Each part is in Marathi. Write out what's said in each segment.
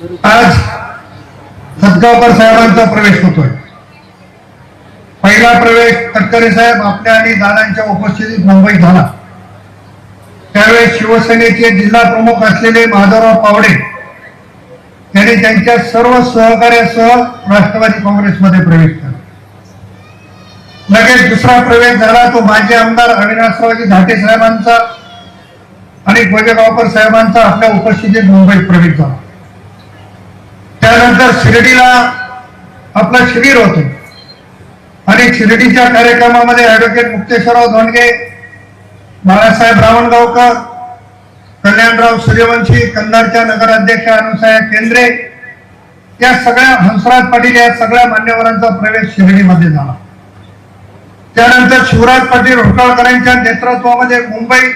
आज सदगावकर साहेबांचा प्रवेश होतोय. पहिला प्रवेश तटकरे साहेब आपल्या आणि दादांच्या उपस्थितीत मुंबईत झाला. त्यावेळेस शिवसेनेचे जिल्हा प्रमुख असलेले माधवराव पावडे त्यांनी त्यांच्या सर्व सहकार्यासह राष्ट्रवादी काँग्रेसमध्ये प्रवेश केला. लगेच दुसरा प्रवेश झाला तो माजी आमदार अविनाशरावजी धाटे साहेबांचा आणि गोजेगावकर साहेबांचा आपल्या उपस्थितीत मुंबईत प्रवेश झाला. त्यानंतर शिर्डीला आपलं शिबिर होतं. आणि शिर्डीच्या कार्यक्रमामध्ये ऍडव्होकेट मुक्तेश्वरराव धोंडगे बाळासाहेब रावणगावकर कल्याणराव सूर्यवंशी कन्नडच्या नगराध्यक्ष अनुसाया केंद्रे या सगळ्या हंसराज पाटील या सगळ्या मान्यवरांचा प्रवेश शिर्डीमध्ये झाला. त्यानंतर शिवराज पाटील होटळकरांच्या नेतृत्वामध्ये मुंबई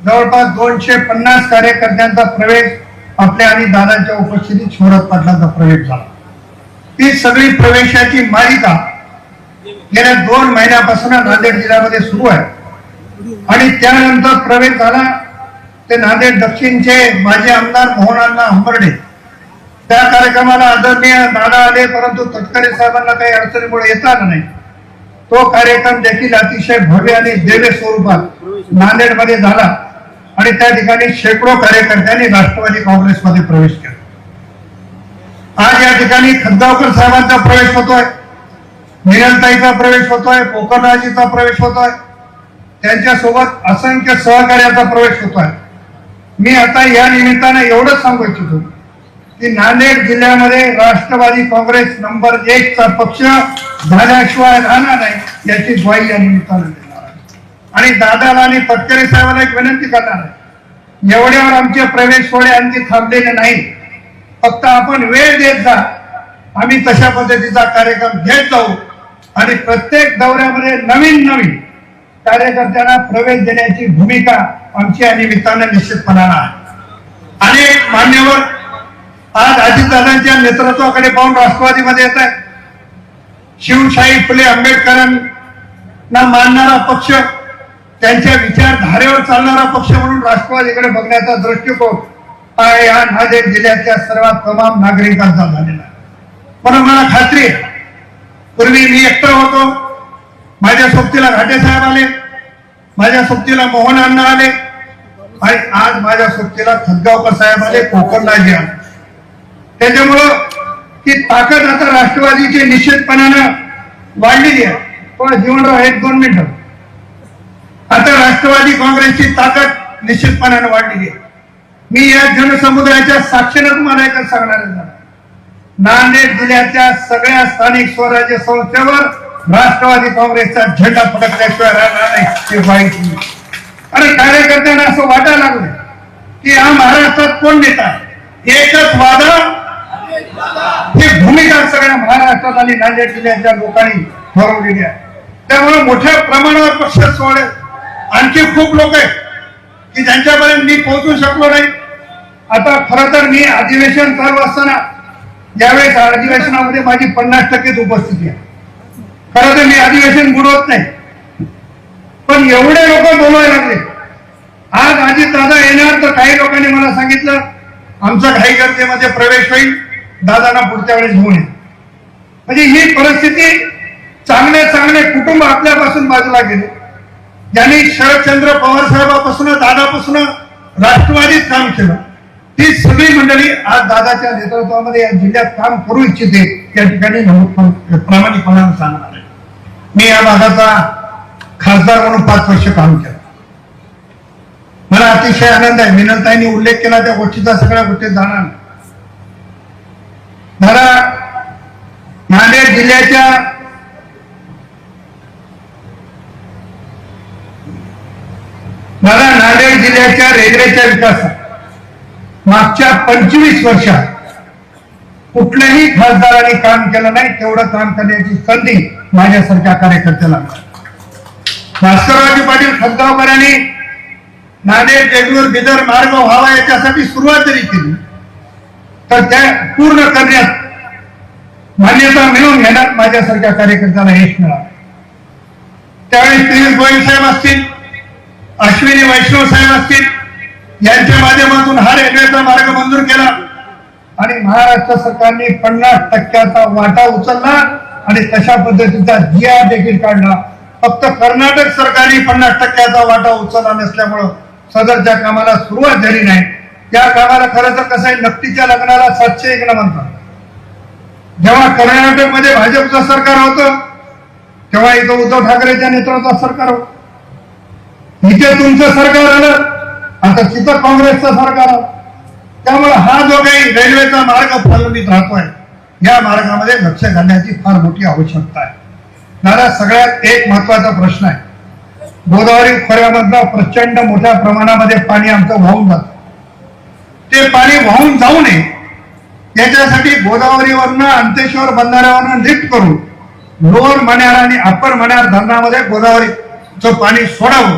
जवळपास दोनशे पन्नास कार्यकर्त्यांचा प्रवेश आपल्या आणि दादांच्या उपस्थितीत शिवराज पाटलांचा प्रवेश झाला. ती सगळी प्रवेशाची मालिका गेल्या दोन महिन्यापासून नांदेड जिल्ह्यामध्ये सुरू आहे. आणि त्यानंतर प्रवेश झाला. ते नांदेड दक्षिणचे माजी आमदार मोहनांना हंबर्डे. त्या कार्यक्रमाला आदरणीय दादा आले परंतु तटकरे साहेबांना काही अडचणीमुळे येता नाही. तो कार्यक्रम देखील अतिशय भव्य आणि देवे स्वरूपात नांदेडमध्ये झाला. आणि त्या ठिकाणी शेकडो कार्यकर्त्यांनी राष्ट्रवादी काँग्रेसमध्ये प्रवेश केला. आज या ठिकाणी खंदावकर साहेबांचा प्रवेश होतोय निरंताईचा प्रवेश होतोय पोकरराजीचा प्रवेश होतोय त्यांच्यासोबत असंख्य सहकार्याचा प्रवेश होतोय. मी आता या निमित्तानं एवढंच सांगू इच्छितो की नांदेड जिल्ह्यामध्ये राष्ट्रवादी काँग्रेस नंबर एक चा पक्ष झाल्याशिवाय राहणार नाही याची ग्वाही या निमित्तानं आणि दादाला आणि तटकरे साहेबाला एक विनंती करणार आहे. एवढ्यावर आमचे प्रवेश सोहळे आणखी थांबलेले नाही. फक्त आपण वेळ देत जा. आम्ही तशा पद्धतीचा कार्यक्रम घेत जाऊ. आणि प्रत्येक दौऱ्यामध्ये नवीन नवीन कार्यकर्त्यांना प्रवेश देण्याची भूमिका आमची या निमित्तानं निश्चितपणानं आहे. अनेक मान्यवर आज अजितदादांच्या नेतृत्वाकडे पाहून राष्ट्रवादीमध्ये येत आहे शिवशाही फुले आंबेडकरांना मानणारा पक्ष त्यांच्या विचारधारेवर चालणारा पक्ष म्हणून राष्ट्रवादीकडे बघण्याचा दृष्टिकोन हा या नांदेड जिल्ह्यातल्या सर्वात तमाम नागरिकांचा झालेला पण मला खात्री आहे. पूर्वी मी एकटा होतो. माझ्या सोबतीला घाटे साहेब आले. माझ्या सोबतीला मोहन अण्णा आले. आणि आज माझ्या सोबतीला खदगावकर साहेब आले कोकणलाजी आले. त्याच्यामुळं ती ताकद आता राष्ट्रवादीची निश्चितपणानं वाढलेली आहे. पण जीवनराव एक दोन मिनिटं. राष्ट्रवादी काँग्रेसची ताकद निश्चितपणाने वाढलेली आहे. मी या जनसमुदायाच्या साक्षीनं तुम्हाला एकच सांगणार नांदेड जिल्ह्याच्या सगळ्या स्थानिक स्वराज्य संस्थेवर राष्ट्रवादी काँग्रेसचा झेंडा फडकल्याशिवाय राहणार नाही ते वाईट आणि कार्यकर्त्यांना असं वाटायला लागलं की हा महाराष्ट्रात कोण नेता एकच वादा? ही भूमिका सगळ्या महाराष्ट्रात आणि नांदेड जिल्ह्याच्या लोकांनी ठरवलेली आहे. त्यामुळे मोठ्या प्रमाणावर पक्ष सोडत आणखी खूप लोक आहेत की ज्यांच्यापर्यंत मी पोहोचू शकलो नाही. आता खर तर मी अधिवेशन चालू असताना यावेळेस अधिवेशनामध्ये माझी पन्नास टक्केच उपस्थिती आहे. खरं तर मी अधिवेशन बुडवत नाही. पण एवढे लोक बोलायला लागले. आज अजित दादा येणार तर काही लोकांनी मला सांगितलं आमचा घाई गर्दीमध्ये प्रवेश होईल. दादांना पुढच्या वेळेस घेऊन ये. म्हणजे ही परिस्थिती चांगले चांगले कुटुंब आपल्यापासून बाजूला गेले. ज्यांनी शरदचंद्र पवार साहेबापासून दादापासून राष्ट्रवादीत काम केलं. ती सगळी मंडळी आज दादाच्या नेतृत्वामध्ये या जिल्ह्यात काम करू इच्छिते त्या ठिकाणी प्रामाणिकपणानं सांगणार आहे. मी या भागाचा खासदार म्हणून पाच वर्ष काम केलं. मला अतिशय आनंद आहे. विनंताईंनी उल्लेख केला त्या गोष्टीचा सगळ्या गोष्टी जाणार मला नांदेड जिल्ह्याच्या मला नांदेड जिल्ह्याच्या रेल्वेच्या विकासात मागच्या पंचवीस वर्षात कुठल्याही खासदारांनी काम केलं नाही तेवढं काम करण्याची संधी माझ्यासारख्या कार्यकर्त्याला मिळाली. भास्कररावजी पाटील खतगावकरांनी नांदेड बेंगलोर बिदर मार्ग व्हावा याच्यासाठी सुरुवात जरी केली तर त्या पूर्ण करण्यात मान्यता मिळून घेण्यात माझ्यासारख्या कार्यकर्त्याला यश मिळालं त्यावेळी पियुष गोयल साहेब असतील अश्विनी वैष्णव साहेब असतील यांच्या माध्यमातून हा रेल्वेचा मार्ग मंजूर केला. आणि महाराष्ट्र सरकारने पन्नास टक्क्याचा वाटा उचलला आणि तशा पद्धतीचा जिया देखील काढला. फक्त कर्नाटक सरकारने पन्नास टक्क्याचा वाटा उचलला नसल्यामुळं सदरच्या कामाला सुरुवात झाली नाही. त्या कामाला खरं तर कसं आहे नक्कीच्या लग्नाला सातशे एक म्हणतात. जेव्हा कर्नाटकमध्ये भाजपचं सरकार होतं तेव्हा इथं उद्धव ठाकरेच्या नेतृत्वात सरकार होतं. इथे तुमचं सरकार आलं आता तिथं काँग्रेसचं सरकार आलं त्यामुळे हा जो काही रेल्वेचा मार्ग प्रलंबित राहतोय या मार्गामध्ये लक्ष घालण्याची फार मोठी आवश्यकता आहे. दादा सगळ्यात एक महत्त्वाचा प्रश्न आहे. गोदावरी खोऱ्यामधला प्रचंड मोठ्या प्रमाणामध्ये पाणी आमचं वाहून जात. ते पाणी वाहून जाऊ नये याच्यासाठी गोदावरीवरनं अंतेश्वर बंधाऱ्यावरनं लिफ्ट करून लोअर मण्यार आणि अप्पर मण्यार धरणामध्ये गोदावरीचं पाणी सोडावं.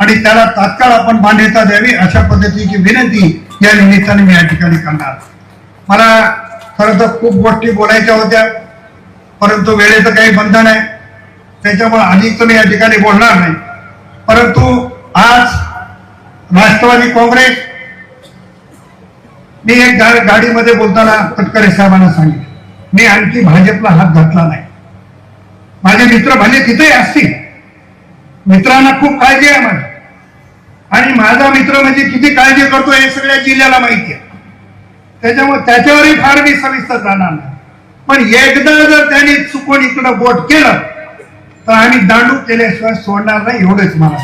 आणि त्याला तात्काळ आपण मान्यता द्यावी अशा पद्धतीची विनंती या निमित्ताने मी या ठिकाणी करणार. मला खरं तर खूप गोष्टी बोलायच्या होत्या परंतु वेळेचं काही बंधन आहे. त्याच्यामुळे अधिक मी या ठिकाणी बोलणार नाही. परंतु आज राष्ट्रवादी काँग्रेस मी एक गा- गाडीमध्ये बोलताना तटकरे साहेबांना सांगितलं. मी आणखी भाजपला हात घातला नाही. माझे मित्र भले तिथेही असतील. मित्रांना खूप काळजी आहे माझी. माझा मित्र म्हणजे किती काळजी करतो हे सगळ्या जिल्ह्याला माहिती आहे. त्याच्यामुळे त्याच्यावरही फार मी सविस्तर जाणार नाही. पण एकदा जर त्याने चुकून इकडं बोट केलं तर आम्ही दांडू केल्याशिवाय सोडणार नाही एवढंच मला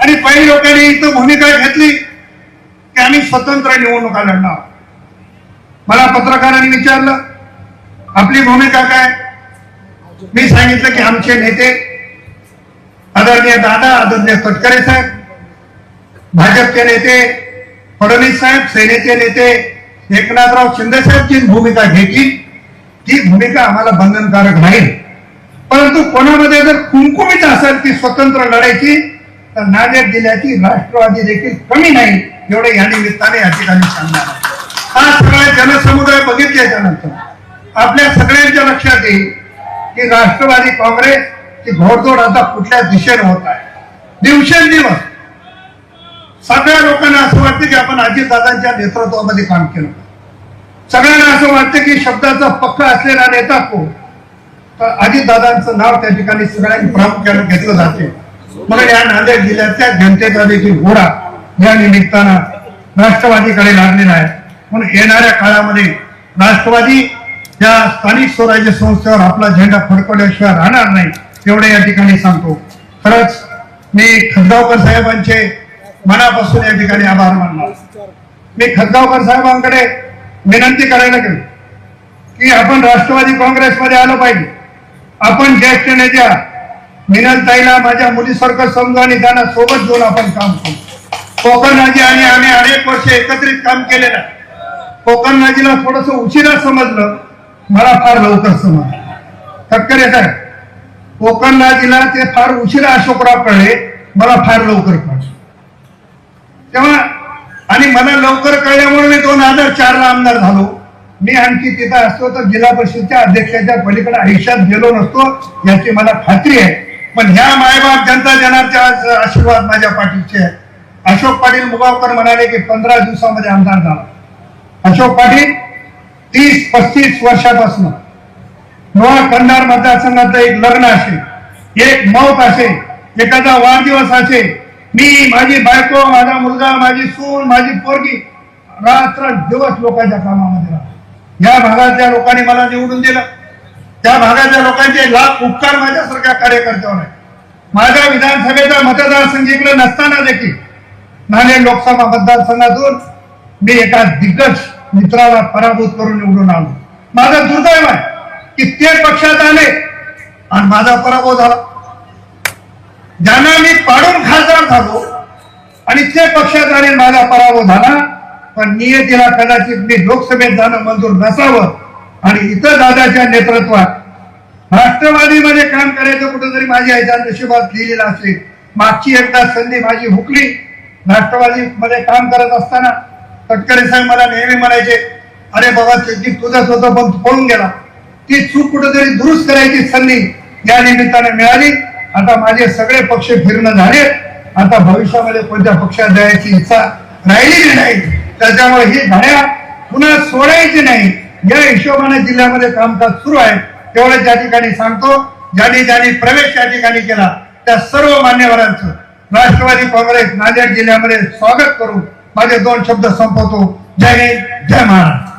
आणि काही लोकांनी इथं भूमिका घेतली की आम्ही स्वतंत्र निवडणुका लढणार. मला पत्रकारांनी विचारलं आपली भूमिका काय? मी सांगितलं की आमचे नेते आदरणीय दादा आदरणीय तटकरे साहेब भाजपचे नेते फडणवीस साहेब सेनेचे नेते एकनाथराव शिंदे साहेब जी भूमिका घेतील. ती भूमिका आम्हाला बंधनकारक राहील. परंतु कोणामध्ये जर कुंकुमित असेल ती स्वतंत्र लढायची तर नांदेड जिल्ह्याची राष्ट्रवादी देखील कमी नाही एवढे या निमित्ताने या ठिकाणी सांगणार हा सगळा जनसमुदाय बघितल्याच्या नंतर आपल्या सगळ्यांच्या लक्षात येईल की राष्ट्रवादी काँग्रेस ची घोडदौड आता कुठल्या दिशेने होत आहे. दिवसेंदिवस सगळ्या लोकांना असं वाटतं की आपण अजितदादांच्या नेतृत्वामध्ये काम केलं. सगळ्यांना असं वाटतं की शब्दाचा पक्का असलेला नेता कोण? तर अजितदादांचं नाव त्या ठिकाणी सगळ्यांनी प्रामुख्याने घेतलं जाते. म्हणून या नांदेड जिल्ह्यातल्या जनतेचा देखील घोडा या निमित्तानं राष्ट्रवादीकडे लागलेला आहे. म्हणून येणाऱ्या काळामध्ये राष्ट्रवादी या स्थानिक स्वराज्य संस्थेवर आपला झेंडा फडकवल्याशिवाय राहणार नाही एवढे या ठिकाणी सांगतो. खरंच मी खदगावकर साहेबांचे मनापासून या ठिकाणी आभार मानणार. मी खतगावकर साहेबांकडे विनंती करायला गेलो की आपण राष्ट्रवादी काँग्रेसमध्ये आलो पाहिजे. आपण ज्येष्ठ नेत्या मिनलताईला माझ्या मुलीसारखं समजू आणि त्यांना सोबत घेऊन आपण काम करू. कोकण राजी आणि आम्ही अनेक वर्ष एकत्रित काम केलेलं कोकण राजीला थोडस उशिरा समजलं मला फार लवकर समजलं. तटकरे साहेब कोकण राजीला ते फार उशिरा अशोकराव कळले मला फार लवकर कळले. तेव्हा आणि मला लवकर कळल्यामुळे मी दोन हजार चार ला आमदार झालो. मी आणखी तिथं असतो तर जिल्हा परिषदच्या अध्यक्षाच्या पलीकडे आयुष्यात गेलो नसतो याची मला खात्री आहे. पण ह्या मायबाप जनता जनाचे आज आशीर्वाद माझ्या पाठीचे आहे. अशोक पाटील मुगावकर म्हणाले की पंधरा दिवसामध्ये आमदार झाला. अशोक पाटील तीस पस्तीस वर्षापासून नोआ कंधार मतदारसंघातलं एक लग्न असेल एक मौत असेल एखादा वाढदिवस असेल मी माझी बायको माझा मुलगा माझी सून माझी पोरगी रात्र दिवस लोकांच्या कामामध्ये राहतो. या भागातल्या लोकांनी मला निवडून दिलं. त्या भागातल्या लोकांचे लाख उपकार माझ्यासारख्या कार्यकर्त्यावर आहे माझ्या विधानसभेचा मतदारसंघ इकडे नसताना देखील नांदेड लोकसभा मतदारसंघातून मी एका दिग्गज मित्राला पराभूत करून निवडून आलो माझा दुर्दैव आहे की ते पक्षात आले आणि माझा पराभव झाला. ज्यांना मी पाडून खासदार झालो आणि ते पक्षात माझा पराभव झाला पण नियतीला कदाचित मी लोकसभेत जाणं मंजूर नसावं. आणि इतर दादाच्या नेतृत्वात राष्ट्रवादीमध्ये काम करायचं कुठंतरी माझ्या याच्या नशिबात लिहिलेलं असेल. मागची एकदा संधी माझी हुकली. राष्ट्रवादीमध्ये काम करत असताना तटकरे साहेब मला नेहमी म्हणायचे अरे बाबा त्याची तुझंच होतं पण पळून गेला. ती चूक कुठंतरी दुरुस्त करायची संधी या निमित्ताने मिळाली. आता माझे सगळे पक्ष फिरणं झाले. आता भविष्यामध्ये कोणत्या पक्षात जायची इच्छा राहिलेली नाही. त्याच्यामुळे ही घड्या पुन्हा सोडायची नाही. या हिशोबाने जिल्ह्यामध्ये कामकाज सुरू आहे. तेवढं त्या ठिकाणी सांगतो ज्यांनी ज्यांनी प्रवेश त्या ठिकाणी केला त्या सर्व मान्यवरांचं. राष्ट्रवादी काँग्रेस नांदेड जिल्ह्यामध्ये स्वागत करून माझे दोन शब्द संपवतो. जय हिंद जय महाराष्ट्र.